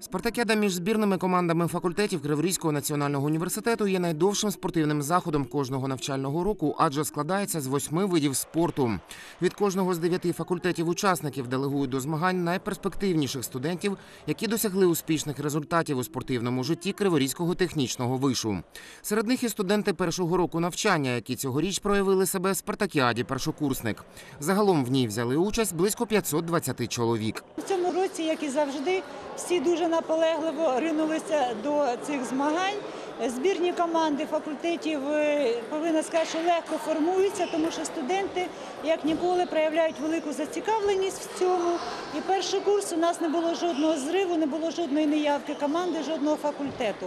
Спартакіада між збірними командами факультетів Криворізького національного університету є найдовшим спортивним заходом кожного навчального року, адже складається з восьми видів спорту. Від кожного з дев'яти факультетів учасників делегують до змагань найперспективніших студентів, які досягли успішних результатів у спортивному житті Криворізького технічного вишу. Серед них і студенти першого року навчання, які цьогоріч проявили себе в спартакіаді першокурсник. Загалом в ній взяли участь близько 520 чоловік. В цьому році, як і завжди, всі дуже наполегливо ринулися до цих змагань. Збірні команди факультетів е, повинна сказати, що легко формуються, тому що студенти як ніколи проявляють велику зацікавленість в цьому. І перший курс у нас не було жодного зриву, не було жодної неявки команди, жодного факультету.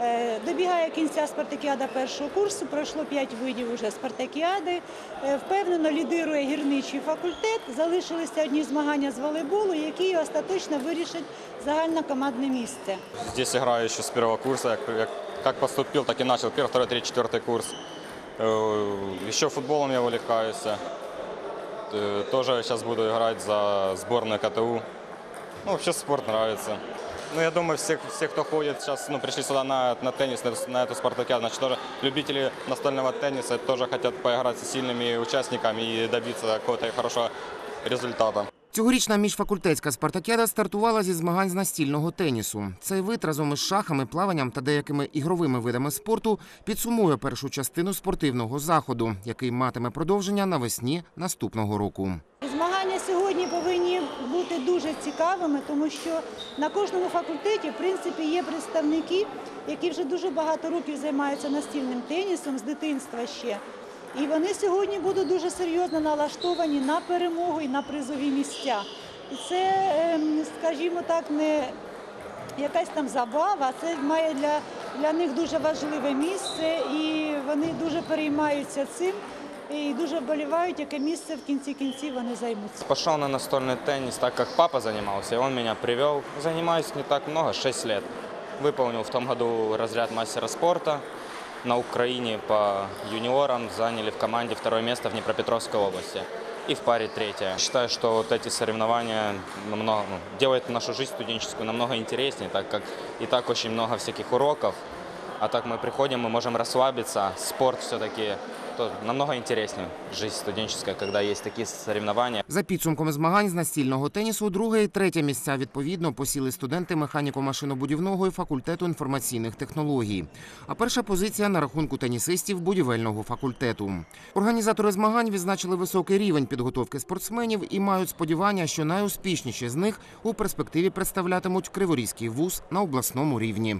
Е, Добігає кінця спартакіада першого курсу, пройшло 5 видів уже спартакіади. Е, Впевнено лідирує гірничий факультет. Залишилися одні змагання з волейболу, які остаточно вирішать загальнокомандне місце. Здесь играю еще с первого курса. Я как- как поступил, так и начал. Первый, второй, третий, четвертый курс. Э, Еще футболом я увлекаюсь. Э, Тоже сейчас буду играть за сборную КТУ. Ну, вообще спорт нравится. Ну, я думаю, все, все кто ходит сейчас, ну, пришли сюда на, на теннис, на, на эту спартакиаду, значит, тоже любители настольного тенниса тоже хотят поиграть с сильными участниками и добиться какого-то хорошего результата. Цьогорічна міжфакультетська спартакіада стартувала зі змагань з настільного тенісу. Цей вид разом із шахами, плаванням та деякими ігровими видами спорту підсумує першу частину спортивного заходу, який матиме продовження навесні наступного року. Змагання сьогодні повинні бути дуже цікавими, тому що на кожному факультеті, в принципі, є представники, які вже дуже багато років займаються настільним тенісом з дитинства ще. І вони сьогодні будуть дуже серйозно налаштовані на перемогу і на призові місця. І це, ем, скажімо так, не якась там забава, це має для, для них дуже важливе місце, і вони дуже переймаються цим і дуже вболівають, яке місце в кінці кінців вони займуть. Пошел на настольный теннис, так как папа занимался, и он меня привел. Занимаюсь не так много, 6 лет. Выполнил в том году разряд мастера спорта На Украине по юниорам заняли в команде второе место в Днепропетровской области. И в паре третье. Считаю, что вот эти соревнования намного, ну, делают нашу жизнь студенческую намного интереснее, так как и так очень много всяких уроков. А так мы приходим, мы можем расслабиться. Спорт все-таки то намного интереснее жизнь студенческая, когда есть такие соревнования. За підсумком змагань з настільного тенісу, друге і третє місця відповідно посіли студенти механіко-машинобудівного і факультету інформаційних технологій. А перша позиція на рахунку тенісистів будівельного факультету. Організатори змагань відзначили високий рівень підготовки спортсменів і мають сподівання, що найуспішніші з них у перспективі представлятимуть Криворізький вуз на обласному рівні.